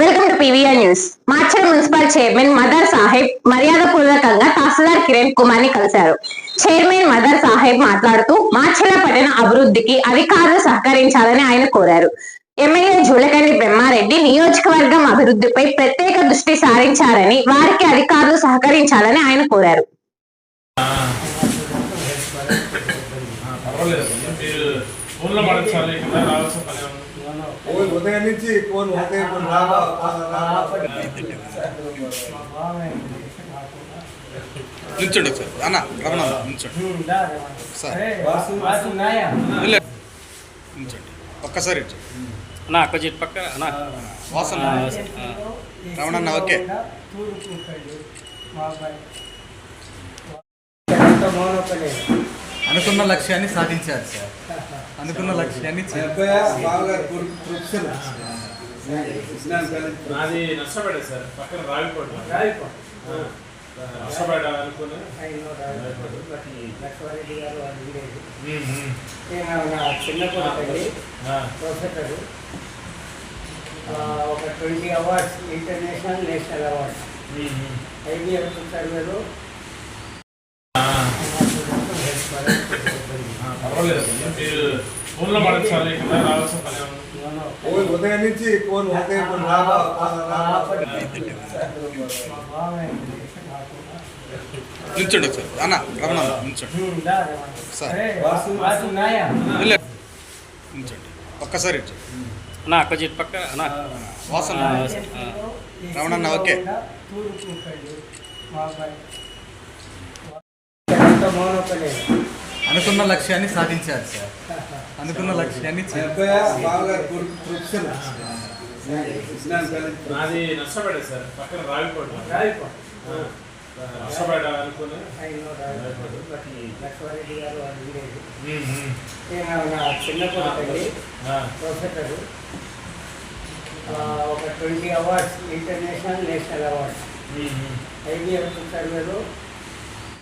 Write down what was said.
Welcome to PVR news. Macherla municipal chairman Madar Saheb మర్యాద పూర్వకంగా తహసీల్దార్ కిరణ్ కుమార్ని కలిశారు. చైర్మన్ మదర్ సాహెబ్ మాట్లాడుతూ మాచల పట్టణ అభివృద్ధికి అధికారులు సహకరించాలని ఆయన కోరారు. ఎమ్మెల్యే జూలకండి బ్రహ్మారెడ్డి నియోజకవర్గం అభివృద్ధిపై ప్రత్యేక దృష్టి సారించారని వారికి అధికారులు సహకరించాలని ఆయన కోరారు. పర్వాలేదు. మీరు ఫోన్లో మాట్లాడాలి కదా రావాల్సిన పని ఓ ఉదయం నుంచి ఫోన్ ఉదయం ఫోన్ రావా నిల్చోండి సార్ అన్న రమణ నిల్చోండి. సార్. నిల్చోండి. ఒక్కసారి. అన్నా కొంచెం ఇటు పక్క అన్నా. వాసన. ఆ, రమణ అన్న ఓకే. అనుకున్న లక్ష్యాన్ని సాధించారు సార్. అనుకున్న లక్ష్యాన్ని నాది నష్టపడే సార్ పక్కన రావిపోడు నష్టపడ ప్రొఫెసర్ ఒక twenty awards international national awards. IBM సర్వేలో ఆ, పర్వాలేదు మీరు ఫోన్లో మాట్లాడాలి ఇక్కడ రావాల్సిన పని ఏమన్నా? ఓ ఉదయం నుంచి ఫోన్ ఉదయం ఫోన్ రావా నిల్చోండి సార్ అన్న రమణ నిల్చోండి సార్ నిల్చోండి ఒక్కసారి. అన్నా కొంచెం ఇటు పక్క అన్నా వాసన రమణ ఓకే అనుకున్న లక్ష్యాన్ని సాధించారు సార్. అనుకున్న లక్ష్యాన్ని నాది నష్టపడే సార్. పక్కన రావిపోడు నష్టపడ అనుకుని లక్ష్మారెడ్డి గారు ప్రొఫెసర్. ఒక twenty awards international national awards. IBM సర్వేలో